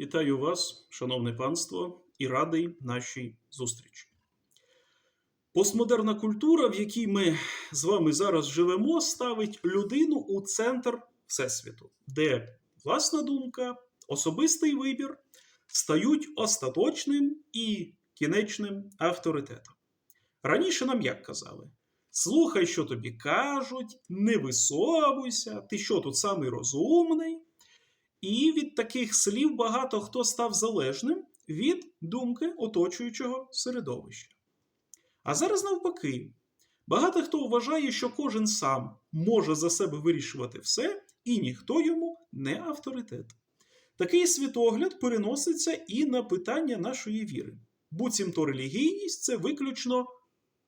Вітаю вас, шановне панство, і радий нашій зустрічі. Постмодерна культура, в якій ми з вами зараз живемо, ставить людину у центр Всесвіту, де власна думка, особистий вибір стають остаточним і кінечним авторитетом. Раніше нам як казали: слухай, що тобі кажуть, не висовуйся, ти що тут самий розумний. І від таких слів багато хто став залежним від думки оточуючого середовища. А зараз навпаки, багато хто вважає, що кожен сам може за себе вирішувати все, і ніхто йому не авторитет. Такий світогляд переноситься і на питання нашої віри. Буцімто релігійність це виключно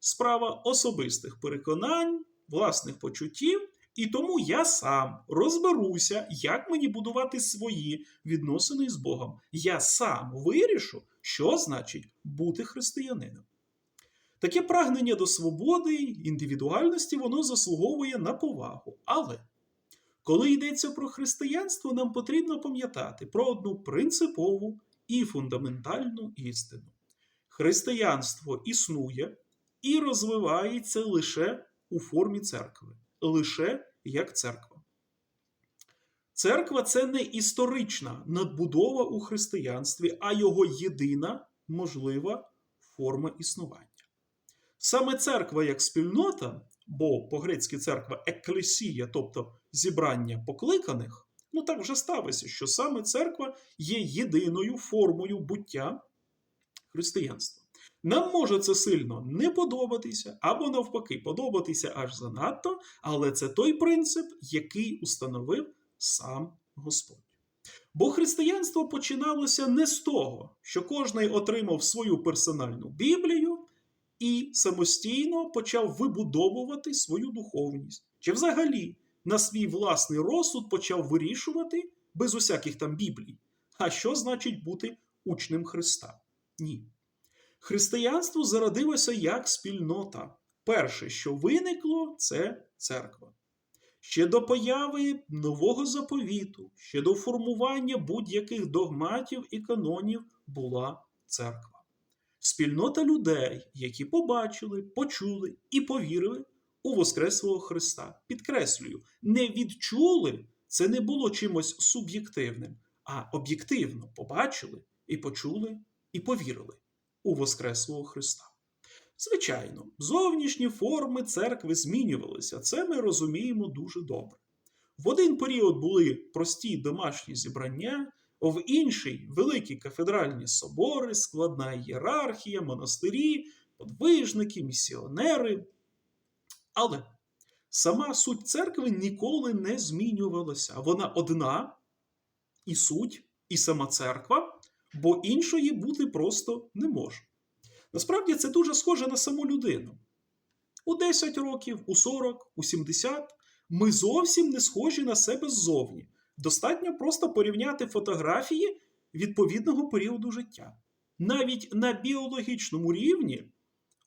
справа особистих переконань, власних почуттів. І тому я сам розберуся, як мені будувати свої відносини з Богом. Я сам вирішу, що значить бути християнином. Таке прагнення до свободи, індивідуальності, воно заслуговує на повагу. Але коли йдеться про християнство, нам потрібно пам'ятати про одну принципову і фундаментальну істину: християнство існує і розвивається лише у формі церкви лише як церква. Церква це не історична надбудова у християнстві, а його єдина можлива форма існування. Саме церква як спільнота, бо по-грецьки церква еклесія, тобто зібрання покликаних, ну так вже сталося, що саме церква є єдиною формою буття християнства. Нам може це сильно не подобатися, або навпаки, подобатися аж занадто, але це той принцип, який установив сам Господь. Бо християнство починалося не з того, що кожний отримав свою персональну Біблію і самостійно почав вибудовувати свою духовність, чи взагалі на свій власний розсуд почав вирішувати без усяких там Біблій. А що значить бути учнем Христа? Ні. Християнство зародилося як спільнота. Перше, що виникло, це церква. Ще до появи нового заповіту, ще до формування будь-яких догматів і канонів була церква. Спільнота людей, які побачили, почули і повірили у Воскреслого Христа. Підкреслюю, не відчули це не було чимось суб'єктивним, а об'єктивно побачили і почули і повірили у Воскреслого Христа. Звичайно, зовнішні форми церкви змінювалися, це ми розуміємо дуже добре. В один період були прості домашні зібрання, в інший великі кафедральні собори, складна ієрархія, монастирі, подвижники, місіонери. Але сама суть церкви ніколи не змінювалася. Вона одна і суть, і сама церква бо іншої бути просто не може. Насправді це дуже схоже на саму людину. У 10 років, у 40, у 70 ми зовсім не схожі на себе ззовні. Достатньо просто порівняти фотографії відповідного періоду життя. Навіть на біологічному рівні,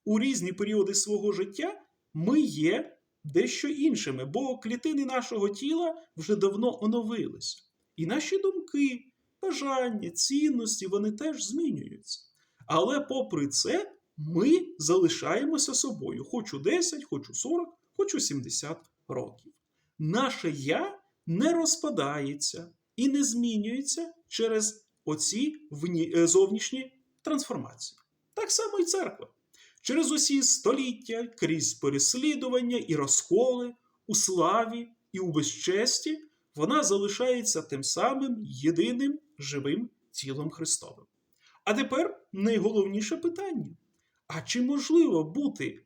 у різні періоди свого життя, ми є дещо іншими, бо клітини нашого тіла вже давно оновилися. І наші думки, бажання, цінності, вони теж змінюються. Але попри це, ми залишаємося собою, хоч у 10, хоч у 40, хоч у 70 років. Наше я не розпадається і не змінюється через оці е, зовнішні трансформації. Так само і церква. Через усі століття, крізь переслідування і розколи, у славі і у безчесті, вона залишається тим самим єдиним живим тілом Христовим. А тепер найголовніше питання: а чи можливо бути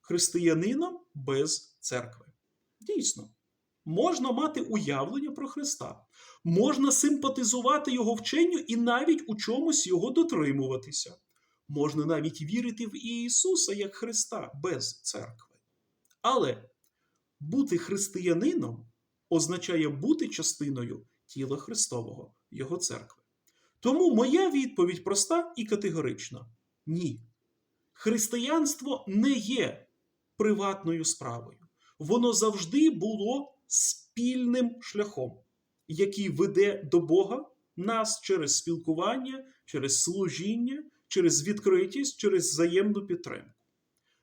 християнином без церкви? Дійсно, можна мати уявлення про Христа, можна симпатизувати Його вченню і навіть у чомусь його дотримуватися. Можна навіть вірити в Ісуса як Христа без церкви. Але бути християнином означає бути частиною тіла Христового, Його церкви. Тому моя відповідь проста і категорична: ні. Християнство не є приватною справою. Воно завжди було спільним шляхом, який веде до Бога нас через спілкування, через служіння, через відкритість, через взаємну підтримку.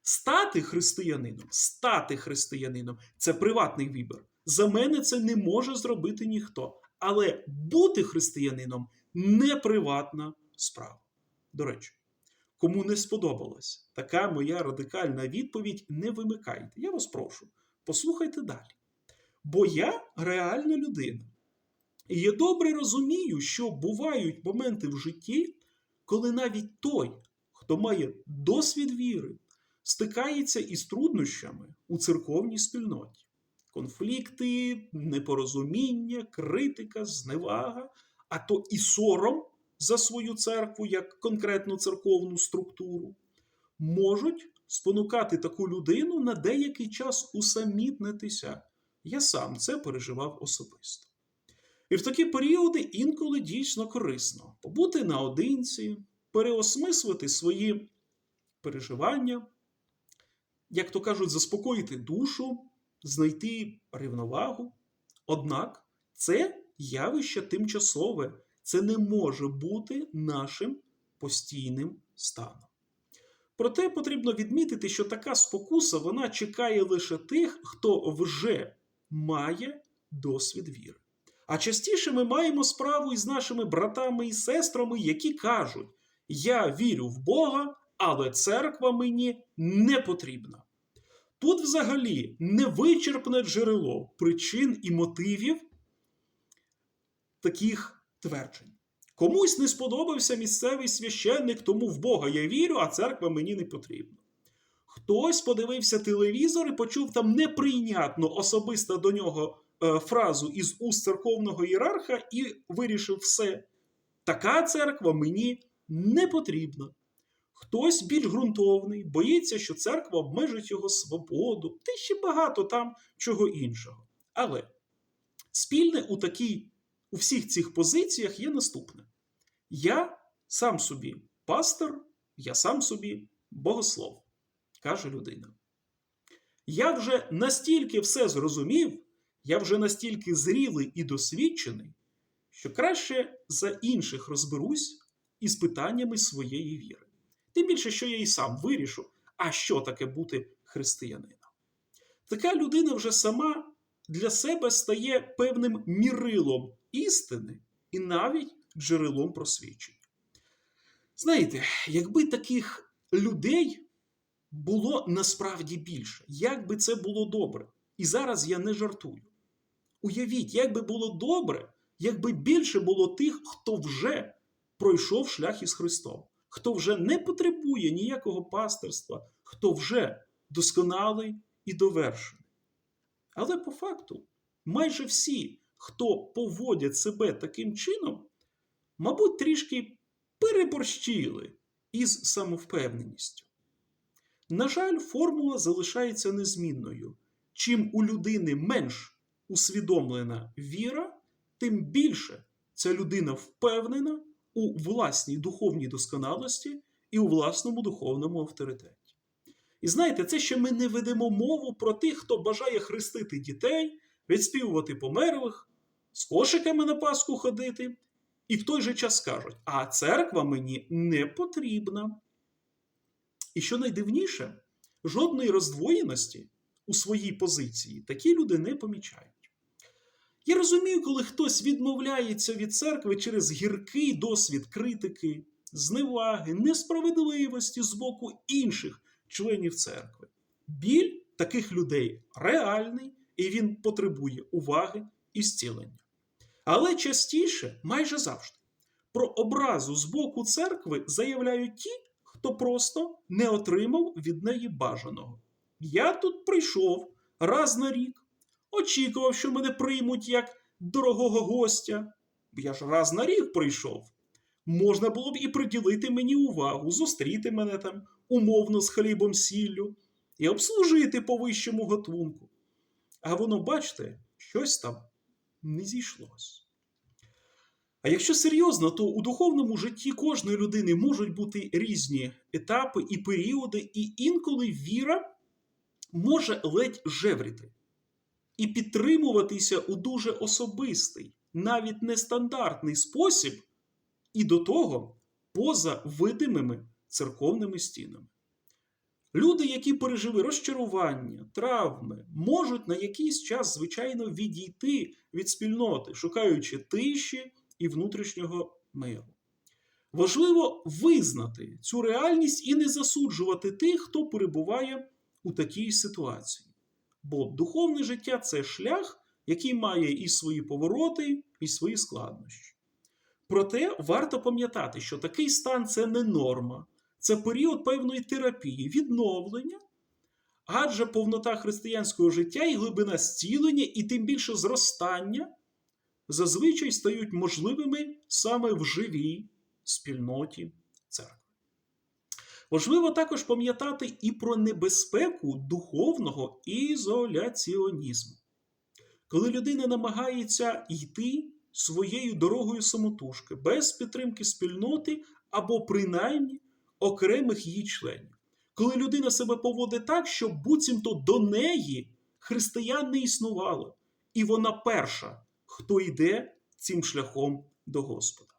Стати християнином, стати християнином це приватний вибір. За мене це не може зробити ніхто. Але бути християнином не приватна справа. До речі, кому не сподобалась така моя радикальна відповідь, не вимикайте. Я вас прошу, послухайте далі. Бо я реальна людина. І я добре розумію, що бувають моменти в житті, коли навіть той, хто має досвід віри, стикається із труднощами у церковній спільноті. Конфлікти, непорозуміння, критика, зневага, а то і сором за свою церкву як конкретну церковну структуру, можуть спонукати таку людину на деякий час усамітнитися. Я сам це переживав особисто. І в такі періоди інколи дійсно корисно побути наодинці, переосмислити свої переживання, як то кажуть, заспокоїти душу, знайти рівновагу. Однак це явище тимчасове, це не може бути нашим постійним станом. Проте потрібно відмітити, що така спокуса вона чекає лише тих, хто вже має досвід віри. А частіше ми маємо справу із нашими братами і сестрами, які кажуть: Я вірю в Бога, але церква мені не потрібна. Тут взагалі невичерпне джерело причин і мотивів таких тверджень. Комусь не сподобався місцевий священник, тому в Бога я вірю, а церква мені не потрібна. Хтось подивився телевізор і почув там неприйнятну особисто до нього е, фразу із уст церковного ієрарха і вирішив все. Така церква мені не потрібна. Хтось більш ґрунтовний, боїться, що церква обмежить його свободу, та ще багато там чого іншого. Але спільне у такій, у всіх цих позиціях є наступне: я сам собі пастор, я сам собі богослов, каже людина. Я вже настільки все зрозумів, я вже настільки зрілий і досвідчений, що краще за інших розберусь із питаннями своєї віри. Тим більше, що я і сам вирішу, а що таке бути християнином. Така людина вже сама для себе стає певним мірилом істини і навіть джерелом просвідчення. Знаєте, якби таких людей було насправді більше, як би це було добре. І зараз я не жартую. Уявіть, як би було добре, якби більше було тих, хто вже пройшов шлях із Христом хто вже не потребує ніякого пастерства, хто вже досконалий і довершений. Але по факту, майже всі, хто поводять себе таким чином, мабуть, трішки переборщили із самовпевненістю. На жаль, формула залишається незмінною. Чим у людини менш усвідомлена віра, тим більше ця людина впевнена у власній духовній досконалості і у власному духовному авторитеті. І знаєте, це ще ми не ведемо мову про тих, хто бажає хрестити дітей, відспівувати померлих, з кошиками на Пасху ходити, і в той же час кажуть, а церква мені не потрібна. І що найдивніше, жодної роздвоєності у своїй позиції такі люди не помічають. Я розумію, коли хтось відмовляється від церкви через гіркий досвід критики, зневаги, несправедливості з боку інших членів церкви. Біль таких людей реальний і він потребує уваги і зцілення. Але частіше, майже завжди, про образу з боку церкви заявляють ті, хто просто не отримав від неї бажаного. Я тут прийшов раз на рік очікував, що мене приймуть як дорогого гостя. Я ж раз на рік прийшов. Можна було б і приділити мені увагу, зустріти мене там умовно з хлібом сіллю і обслужити по вищому готунку. А воно, бачите, щось там не зійшлось. А якщо серйозно, то у духовному житті кожної людини можуть бути різні етапи і періоди, і інколи віра може ледь жевріти і підтримуватися у дуже особистий, навіть нестандартний спосіб, і до того поза видимими церковними стінами. Люди, які пережили розчарування, травми, можуть на якийсь час, звичайно, відійти від спільноти, шукаючи тиші і внутрішнього миру. Важливо визнати цю реальність і не засуджувати тих, хто перебуває у такій ситуації. Бо духовне життя це шлях, який має і свої повороти, і свої складнощі. Проте варто пам'ятати, що такий стан це не норма, це період певної терапії, відновлення, адже повнота християнського життя і глибина зцілення, і тим більше зростання зазвичай стають можливими саме в живій спільноті церкви. Важливо також пам'ятати і про небезпеку духовного ізоляціонізму. Коли людина намагається йти своєю дорогою самотужки, без підтримки спільноти або принаймні окремих її членів. Коли людина себе поводить так, що буцімто до неї християн не існувало, і вона перша, хто йде цим шляхом до Господа.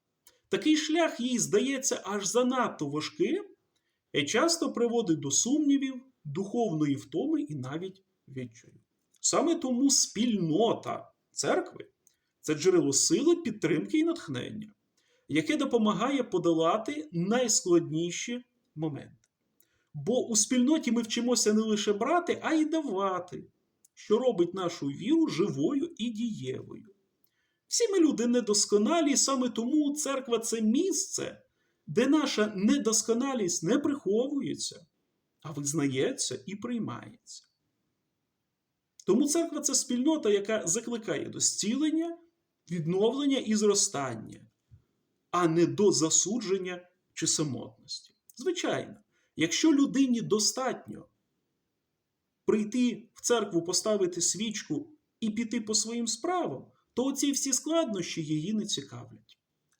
Такий шлях їй здається аж занадто важким часто приводить до сумнівів, духовної втоми і навіть відчаю. Саме тому спільнота церкви це джерело сили, підтримки і натхнення, яке допомагає подолати найскладніші моменти. Бо у спільноті ми вчимося не лише брати, а й давати, що робить нашу віру живою і дієвою. Всі ми люди недосконалі, саме тому церква це місце, де наша недосконалість не приховується, а визнається і приймається. Тому церква це спільнота, яка закликає до зцілення, відновлення і зростання, а не до засудження чи самотності. Звичайно, якщо людині достатньо прийти в церкву, поставити свічку і піти по своїм справам, то оці всі складнощі її не цікавлять.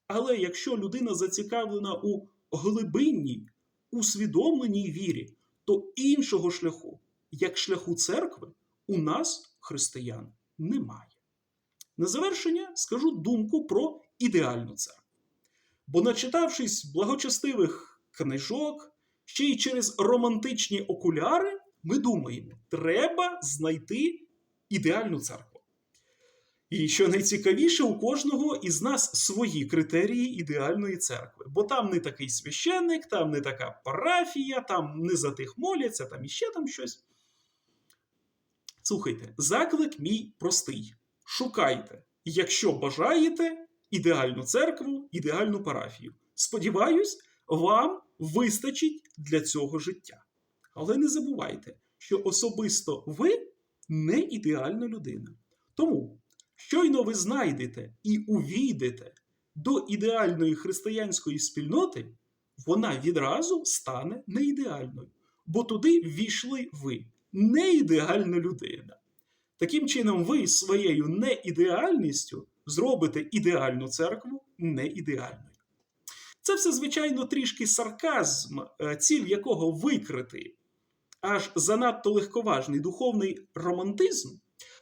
Але якщо людина зацікавлена у глибинній, усвідомленій вірі, то іншого шляху, як шляху церкви, у нас, християн, немає. На завершення скажу думку про ідеальну церкву. Бо, начитавшись благочестивих книжок, ще й через романтичні окуляри, ми думаємо, треба знайти ідеальну церкву. І що найцікавіше, у кожного із нас свої критерії ідеальної церкви. Бо там не такий священник, там не така парафія, там не за тих моляться, там іще там щось. Слухайте, заклик мій простий. Шукайте, якщо бажаєте, ідеальну церкву, ідеальну парафію. Сподіваюсь, вам вистачить для цього життя. Але не забувайте, що особисто ви не ідеальна людина. Тому, щойно ви знайдете і увійдете до ідеальної християнської спільноти, вона відразу стане неідеальною, бо туди ввійшли ви, не ідеальна людина. Таким чином, ви своєю неідеальністю зробите ідеальну церкву неідеальною. Це все, звичайно, трішки сарказм, е, ціль якого викрити аж занадто легковажний духовний романтизм.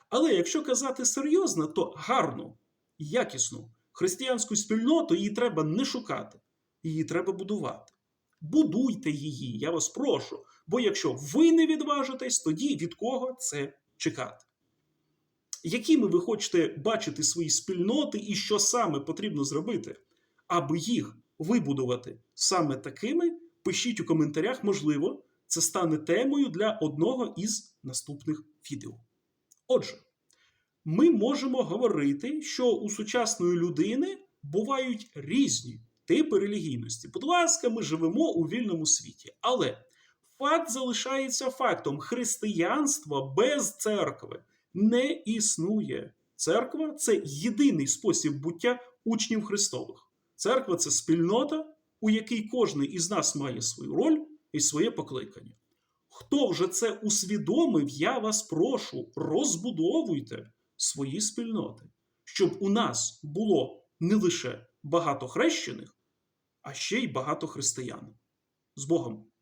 Але якщо казати серйозно, то гарну, якісну християнську спільноту її треба не шукати, її треба будувати. Будуйте її, я вас прошу. Бо якщо ви не відважитесь, тоді від кого це чекати? Якими ви хочете бачити свої спільноти і що саме потрібно зробити, аби їх вибудувати саме такими, пишіть у коментарях, можливо, це стане темою для одного із наступних відео. Отже, ми можемо говорити, що у сучасної людини бувають різні типи релігійності. Будь ласка, ми живемо у вільному світі. Але факт залишається фактом: християнство без церкви не існує. Церква це єдиний спосіб буття учнів Христових. Церква це спільнота, у якій кожен із нас має свою роль і своє покликання. Хто вже це усвідомив, я вас прошу, розбудовуйте свої спільноти, щоб у нас було не лише багато хрещених, а ще й багато християн. З Богом!